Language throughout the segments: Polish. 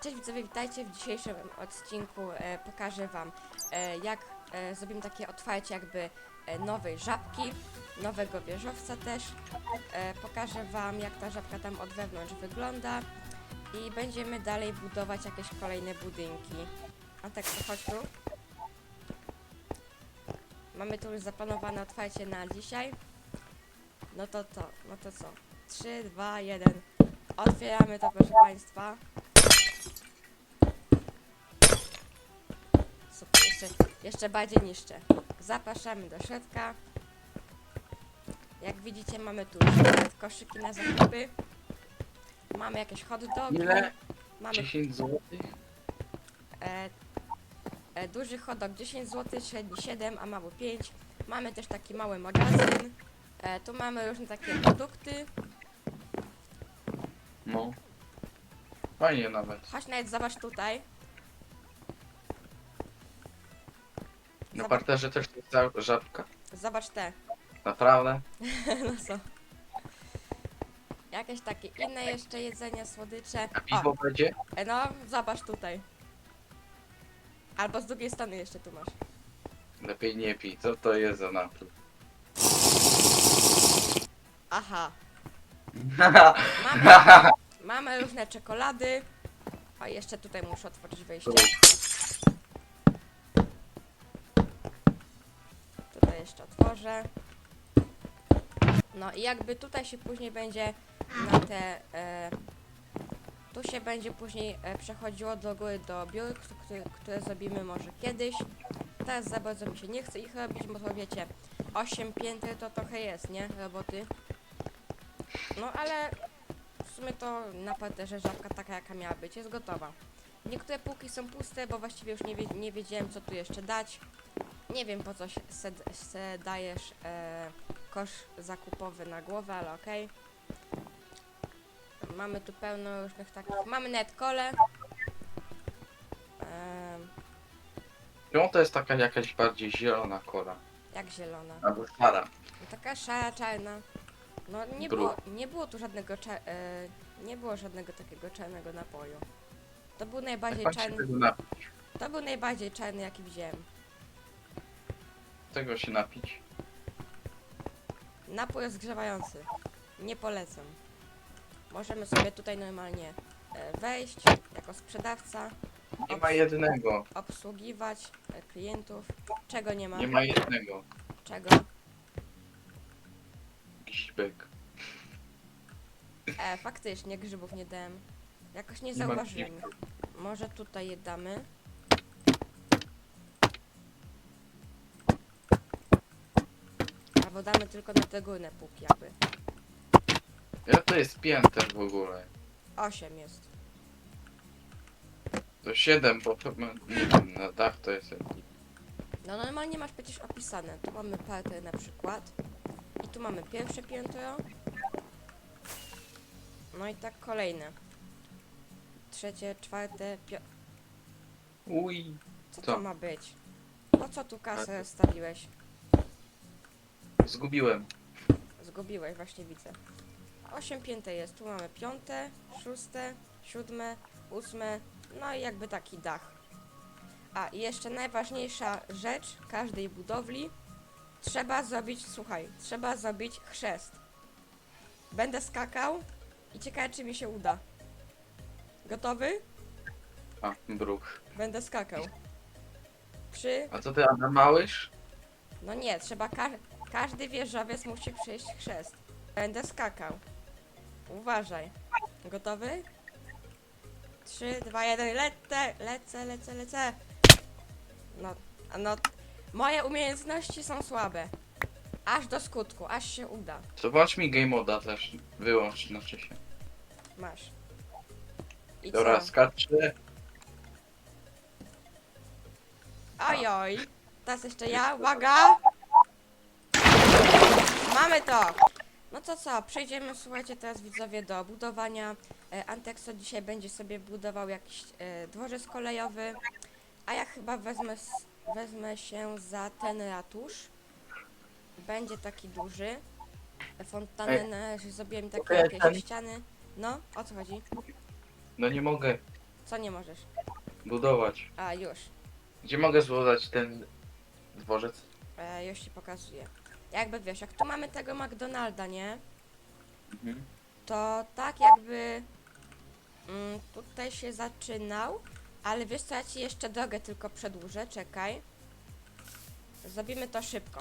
Cześć widzowie, witajcie w dzisiejszym odcinku. E, pokażę wam e, jak e, zrobimy takie otwarcie jakby e, nowej żabki, nowego wieżowca też. E, pokażę wam jak ta żabka tam od wewnątrz wygląda i będziemy dalej budować jakieś kolejne budynki. A tak, chodź tu. Mamy tu już zaplanowane otwarcie na dzisiaj. No to to, no to co? 3, 2, 1. Otwieramy to proszę Państwa. Jeszcze, jeszcze bardziej niszczę. Zapraszamy do środka. Jak widzicie mamy tu koszyki na zakupy. Mamy jakieś hot dogi. Ile? Mamy 10 zł? e, e, duży hot dog 10 zł, średni 7, a mały 5. Mamy też taki mały magazyn. E, tu mamy różne takie produkty. No. Fajnie nawet. Chodź nawet zobacz tutaj. Parterze też jest ta żabka. Zobacz te. Naprawdę? No co? Jakieś takie inne jeszcze jedzenia, słodycze. A O, piwo będzie? e, no zobacz tutaj. Albo z drugiej strony jeszcze tu masz. Lepiej nie pij. Co to jest za napój? Aha. Mamy, mamy różne czekolady. A jeszcze tutaj muszę otworzyć wejście. No i jakby tutaj się później będzie na te... E, tu się będzie później e, przechodziło do góry do biur, które, które zrobimy może kiedyś. Teraz za bardzo mi się nie chce ich robić, bo to wiecie, 8 piętr to trochę jest, nie? Roboty. No ale w sumie to na parterze żabka taka jaka miała być jest gotowa. Niektóre półki są puste, bo właściwie już nie, wie, nie wiedziałem co tu jeszcze dać. Nie wiem po co se, se dajesz e, kosz zakupowy na głowę, ale okej. Mamy tu pełno różnych takich. Mamy netkole. E, Czemu to jest taka jakaś bardziej zielona kola? jak zielona. Albo szara. No Taka szara, czarna. No nie Bru- było, nie było tu żadnego cza- e, nie było żadnego takiego czarnego napoju. To był Jak najbardziej pan się czarny. tego? To był najbardziej czarny jaki widziałem. Tego się napić? Napój rozgrzewający. Nie polecam. Możemy sobie tutaj normalnie e, wejść jako sprzedawca, Nie ma jednego. obsługiwać e, klientów. Czego nie ma? Nie ma jednego. Czego? Grzybek. E, faktycznie grzybów nie dałem. Jakoś nie Nie ma zauważyłem. Może tutaj je damy. Albo damy tylko na te górne półki jakby. Ja to jest pięter w ogóle. 8 jest. To 7, bo to ma, nie wiem, na dach to jest jakiś. No normalnie masz przecież opisane. Tu mamy parter na przykład. I tu mamy pierwsze piętro. No i tak kolejne. Trzecie, czwarte, pio... Uj. Co Co? to ma być? Po co tu kasę stawiłeś? Zgubiłem. Zgubiłeś, właśnie widzę. Osiem pięte jest. Tu mamy piąte, szóste, siódme, ósme, no i jakby taki dach. A i jeszcze najważniejsza rzecz każdej budowli. Trzeba zrobić, słuchaj, trzeba zrobić chrzest. Będę skakał i ciekawe czy mi się uda. Gotowy? A, bruch. Będę skakał. Trzy. A co ty, Adam Małysz? No nie, trzeba ka każdy wieżowiec musi przejść chrzest. Będę skakał. Uważaj. Gotowy? 3, 2, 1, lecę, lecę, lecę, lecę. No, no, moje umiejętności są słabe. Aż do skutku, aż się uda. Włącz mi game moda też. Wyłącz, znaczy się. Masz. I Dobra, co? skaczę. Ojoj. Teraz jeszcze ja, uwaga! Mamy to! No to co, przejdziemy, słuchajcie, teraz widzowie do budowania. E, Antexo dzisiaj będzie sobie budował jakiś e, dworzec kolejowy, a ja chyba wezmę, s- wezmę się za ten ratusz. Będzie taki duży. Fontannę na razie zrobiłem takie Okej, jakieś ten- ściany. No, o co chodzi? No nie mogę. Co nie możesz? Budować. A, już. Gdzie mogę zbudować ten dworzec? E, już ci pokazuję. Jakby wiesz, jak tu mamy tego McDonalda, nie? Mhm. To tak jakby mm, tutaj się zaczynał, ale wiesz co, ja ci jeszcze drogę tylko przedłużę, czekaj. Zrobimy to szybko.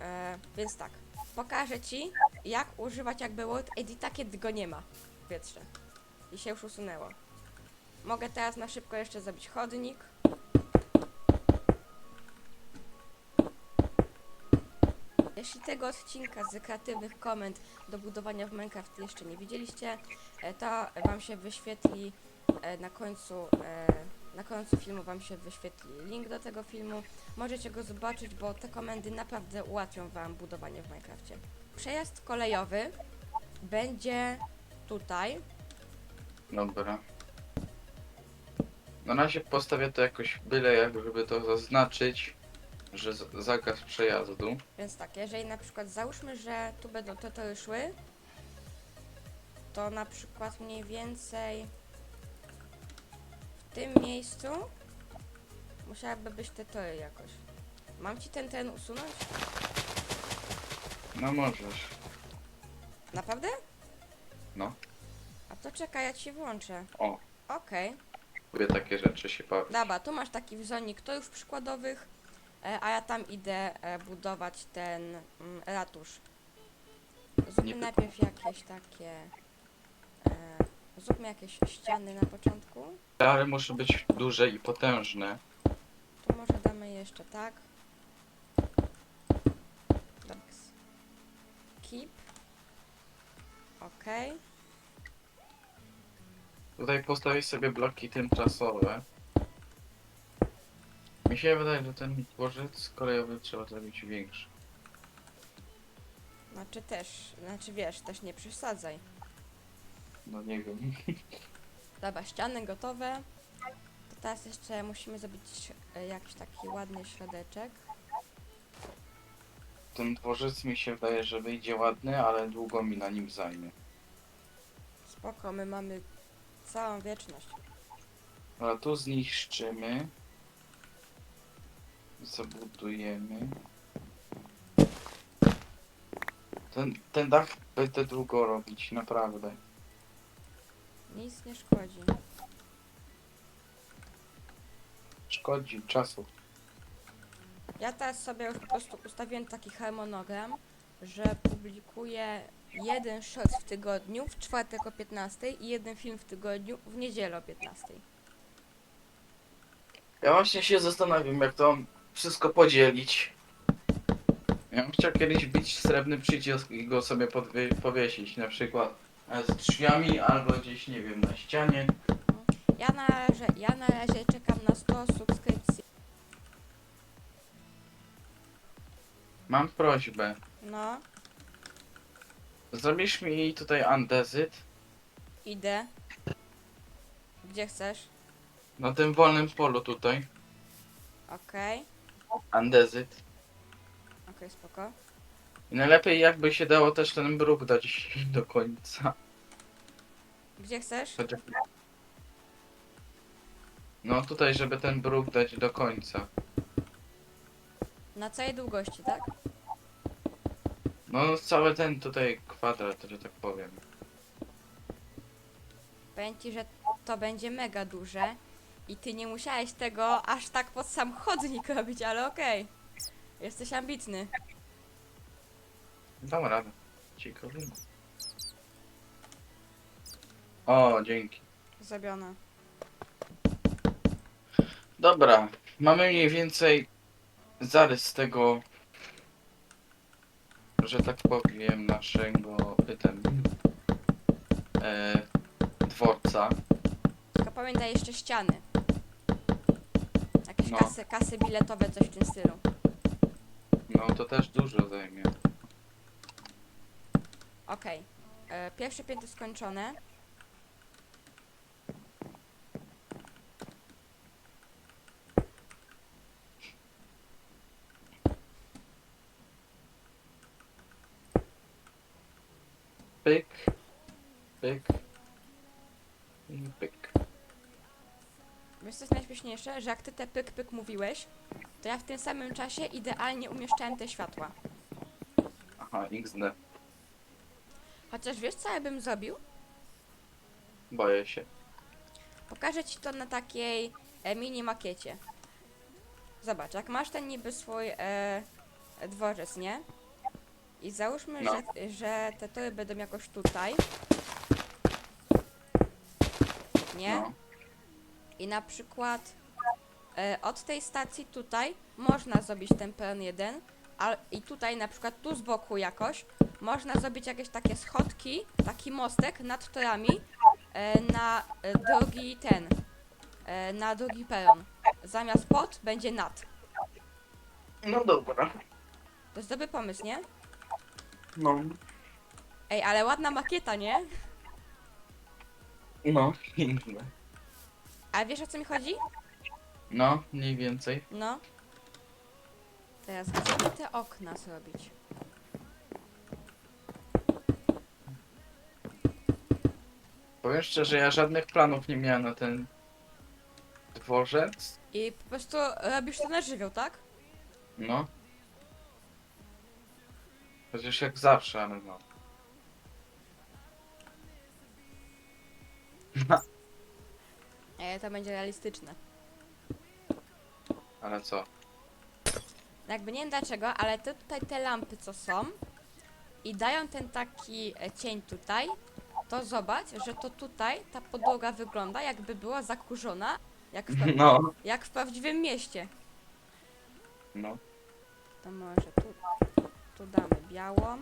E, więc tak, pokażę ci, jak używać jakby Word Edita, kiedy go nie ma w wietrze. I się już usunęło. Mogę teraz na szybko jeszcze zrobić chodnik. Jeśli tego odcinka z kreatywnych komend do budowania w Minecraft jeszcze nie widzieliście, e, to Wam się wyświetli e, na końcu, e, na końcu filmu Wam się wyświetli link do tego filmu. Możecie go zobaczyć, bo te komendy naprawdę ułatwią Wam budowanie w Minecrafcie. Przejazd kolejowy będzie tutaj. Dobra. Na razie postawię to jakoś byle jak, żeby to zaznaczyć, że z- zakaz przejazdu. Więc tak, jeżeli na przykład załóżmy, że tu będą te tory szły, to na przykład mniej więcej w tym miejscu musiałaby być te tory jakoś. Mam ci ten ten usunąć? No możesz. Naprawdę? No. A to czekaj, ja ci włączę. O, Okej. lubię takie rzeczy się bawić. Dobra, tu masz taki wzonik torów przykładowych, a ja tam idę e, budować ten mm, ratusz. Zróbmy Nie najpierw jakieś takie... E, zróbmy jakieś ściany na początku. Ale muszą być duże i potężne. Tu może damy jeszcze tak. Box. Keep. Okej. Tutaj postawić sobie bloki tymczasowe. Mi się wydaje, że ten dworzec kolejowy trzeba zrobić większy. Znaczy też, znaczy wiesz, też nie przesadzaj. No nie wiem. Dobra, ściany gotowe. To teraz jeszcze musimy zrobić e, jakiś taki ładny środeczek. Ten dworzec mi się wydaje, że wyjdzie ładny, ale długo mi na nim zajmie. Spoko, my mamy całą wieczność. A tu zniszczymy. Zabudujemy. Ten, ten dach będę długo robić, naprawdę. Nic nie szkodzi. Szkodzi czasu. Ja teraz sobie już po prostu ustawiłem taki harmonogram, że publikuję jeden short w tygodniu w czwartek o 15 i jeden film w tygodniu w niedzielę o 15. Ja właśnie się zastanawiam, jak to wszystko podzielić. Ja bym chciał kiedyś bić srebrny przycisk i go sobie podwie- powiesić, na przykład e, z drzwiami albo gdzieś, nie wiem, na ścianie. Ja na razie, ja na razie czekam na 100 subskrypcji. Mam prośbę. No, Zrobisz mi tutaj andezyt idę. Gdzie chcesz? na tym wolnym polu tutaj. Okej, Andezyt. okej, spoko. I najlepiej jakby się dało też ten bruk dać do końca. Gdzie chcesz? Chociaż- No tutaj, żeby ten bruk dać do końca. Na całej długości, tak? No cały ten tutaj kwadrat, że tak powiem. Powiem ci, że to będzie mega duże i ty nie musiałeś tego aż tak pod sam chodnik robić, ale okej. Jesteś ambitny. Dam radę. Ciekawe. O, dzięki. Zrobione. Dobra, mamy mniej więcej zarys tego, że tak powiem, naszego ten, e, dworca. Tylko pamiętaj jeszcze ściany. Jakieś No. kasy, kasy biletowe, coś w tym stylu. No to też dużo zajmie. Okej. E, Pierwsze piętro skończone. Pyk, pyk. Najśmieszniejsze? Że jak ty te pyk pyk mówiłeś, to ja w tym samym czasie idealnie umieszczałem te światła. Aha, XD. Chociaż wiesz co ja bym zrobił? Boję się. Pokażę ci to na takiej e, mini makiecie. Zobacz, jak masz ten niby swój e, dworzec, nie? I załóżmy, No. że, że te tory będą jakoś tutaj. Nie? No. I na przykład od tej stacji tutaj można zrobić ten peron 1, a i tutaj na przykład tu z boku jakoś można zrobić jakieś takie schodki, taki mostek nad torami e, na e, drugi ten, e, na drugi peron. Zamiast pod będzie nad. No dobra. To jest dobry pomysł, nie? No. Ej, ale ładna makieta, nie? No, piękne. A wiesz o co mi chodzi? No, mniej więcej. No. Teraz by te okna zrobić? Powiem szczerze, ja żadnych planów nie miałem na ten dworzec. I po prostu robisz to na żywioł, tak? No. Chociaż jak zawsze, ale no. E, to będzie realistyczne. Ale co? Jakby nie wiem dlaczego, ale te, tutaj te lampy co są i dają ten taki e, cień tutaj, to zobacz, że to tutaj ta podłoga wygląda jakby była zakurzona, jak w, pra- No. jak w prawdziwym mieście. No. To może tu, tu damy białą.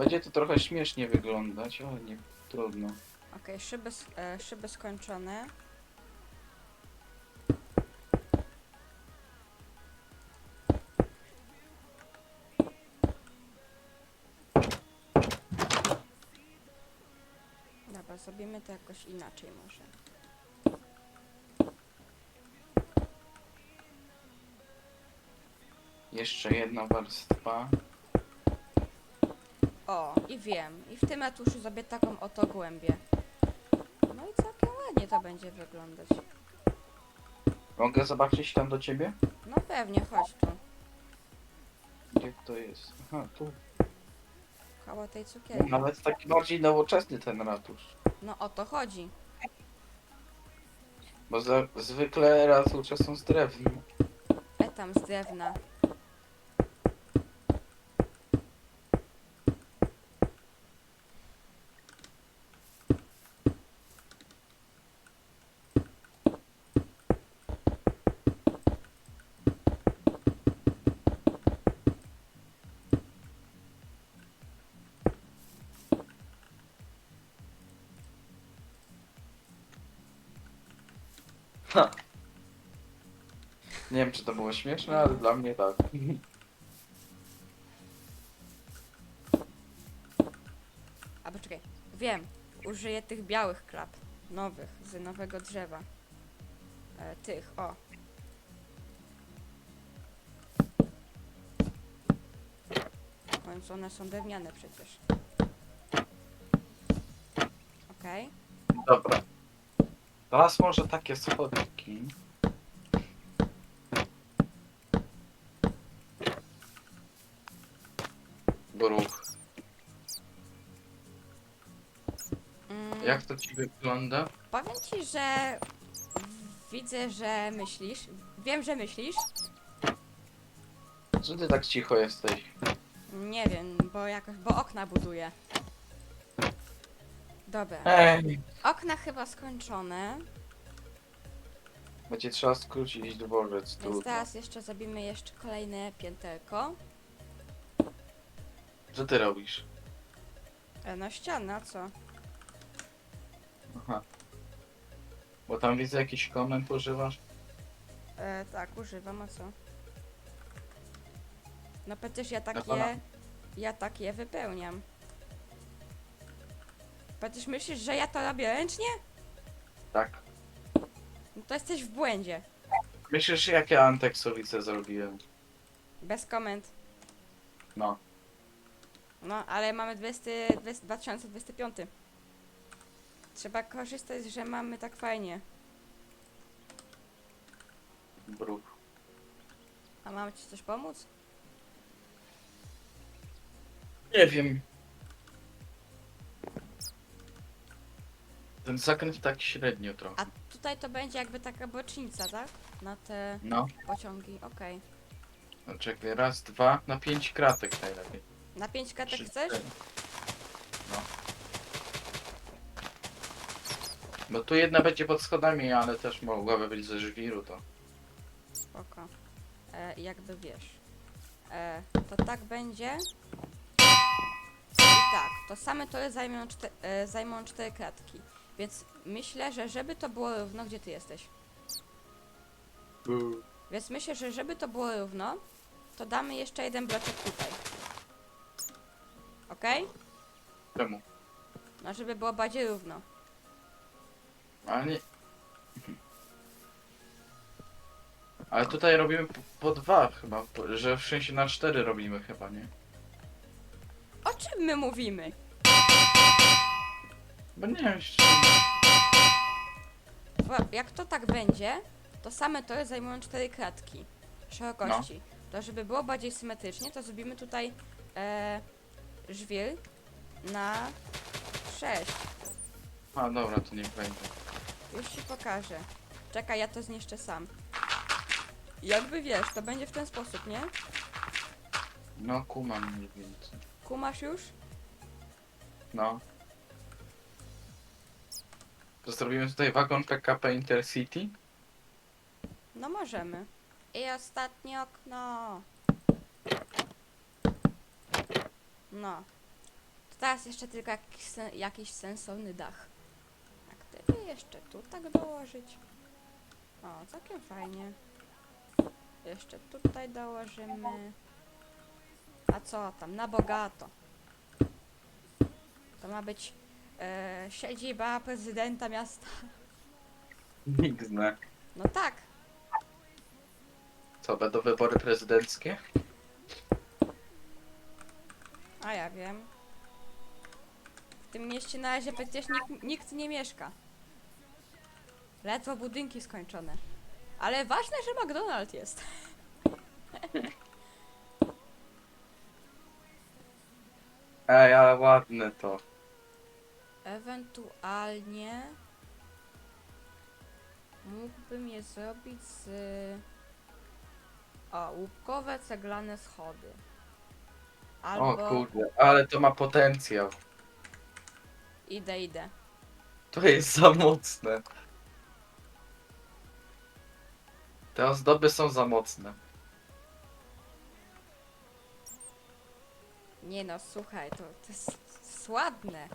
Będzie to trochę śmiesznie wyglądać, ale nie trudno. Okej, szyby, s- e, szyby skończone. Dobra, zrobimy to jakoś inaczej może. Jeszcze jedna warstwa. O, i wiem. I w tym ratuszu zrobię taką oto głębię. No i całkiem ładnie to będzie wyglądać. Mogę zobaczyć tam do ciebie? No pewnie, chodź tu. Gdzie to jest? Aha, tu. Koło tej cukierki. Nawet taki bardziej nowoczesny ten ratusz. No o to chodzi. Bo za, zwykle ratusze są z drewna. E tam z drewna. Ha. Nie wiem, czy to było śmieszne, ale dla mnie tak. A poczekaj, wiem. Użyję tych białych klap. Nowych, z nowego drzewa. E, tych, o. W końcu one są drewniane przecież. Okej. Dobra. Teraz może takie schodki. Gruch. Mm, Jak to ci wygląda? Powiem ci, że widzę, że myślisz. Wiem, że myślisz. Co ty tak cicho jesteś? Nie wiem, bo jakoś, bo okna buduję. Dobra. Ej! Okna chyba skończone. Będzie trzeba skrócić dworzec Więc trudno. teraz jeszcze zrobimy jeszcze kolejne pięterko. Co ty robisz? E, no ściana, co? Aha. Bo tam widzę jakiś koment używasz? E, tak, używam, a co? No przecież ja No to na- takie... Ja takie wypełniam. Przecież myślisz, że ja to robię ręcznie? Tak. No to jesteś w błędzie. Myślisz, jak ja Anteksowice zrobiłem? Bez komend. No. No, ale mamy 20, 20, 2025. Trzeba korzystać, że mamy tak fajnie. Bruk. A mamy ci coś pomóc? Nie wiem. Ten zakręt tak średnio trochę. A tutaj to będzie jakby taka bocznica, tak? Na te No, pociągi, okej. no czekaj, raz, dwa, na pięć kratek najlepiej. Na 5 katek Trzy, chcesz? cztery. No. Bo tu jedna będzie pod schodami, ale też mogłaby być ze żwiru, to. Spoko. E, jakby wiesz. E, to tak będzie. I tak, to same tory zajmą, czte, e, zajmą 4 kratki. Więc myślę, że żeby to było równo, gdzie ty jesteś? Więc myślę, że żeby to było równo, to damy jeszcze jeden bloczek tutaj. Okej? Czemu? No, żeby było bardziej równo. Ale nie. Ale tutaj robimy po, po dwa chyba, po, że w sensie na cztery robimy chyba, nie? O czym my mówimy? Bo nie wiem. Bo jak to tak będzie, to same tory zajmują 4 kratki szerokości. To żeby było bardziej symetrycznie, to zrobimy tutaj e, żwir na 6. A dobra, to nie wejdę. Już ci pokażę. Czekaj, ja to zniszczę sam. Jakby wiesz, to będzie w ten sposób, nie? No kumam mniej więcej. Kumasz już? No. Zrobimy tutaj wagon PKP Intercity? No możemy. I ostatnie okno. No. To teraz jeszcze tylko jakiś, sen, jakiś sensowny dach. Jak gdyby jeszcze tu tak dołożyć. O, całkiem fajnie. Jeszcze tutaj dołożymy. A co tam? Na bogato. To ma być e, siedziba prezydenta miasta. Nikt zna. No tak. Co, będą wybory prezydenckie? A ja wiem. W tym mieście na razie przecież nikt, nikt nie mieszka. Ledwo budynki skończone. Ale ważne, że McDonald jest. Ej, ale ładne to. Ewentualnie mógłbym je zrobić z... O, łupkowe ceglane schody. Albo... O kurde, ale to ma potencjał. Idę, idę. To jest za mocne. Te ozdoby są za mocne. Nie no, słuchaj, to, to jest, to jest ładne.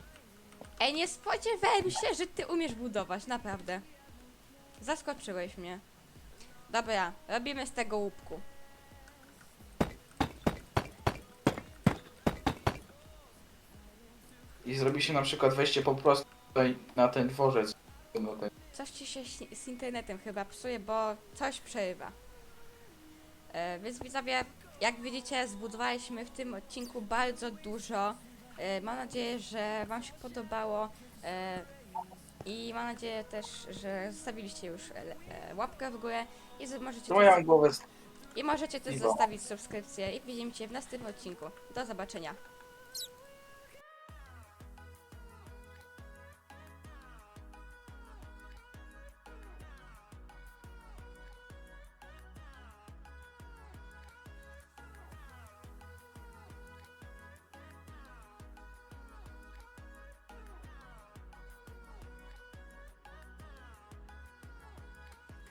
Ej, nie spodziewałem się, że ty umiesz budować, naprawdę. Zaskoczyłeś mnie. Dobra, robimy z tego łupku. I zrobi się na przykład wejście po prostu tutaj na ten dworzec. No Coś ci się z, z internetem chyba psuje, bo coś przerywa. E, więc widzowie, jak widzicie, zbudowaliśmy w tym odcinku bardzo dużo. E, mam nadzieję, że wam się podobało. E, I mam nadzieję też, że zostawiliście już e, łapkę w górę i możecie No ja też, mam głowę z i możecie też zostawić subskrypcję i widzimy się w następnym odcinku. Do zobaczenia.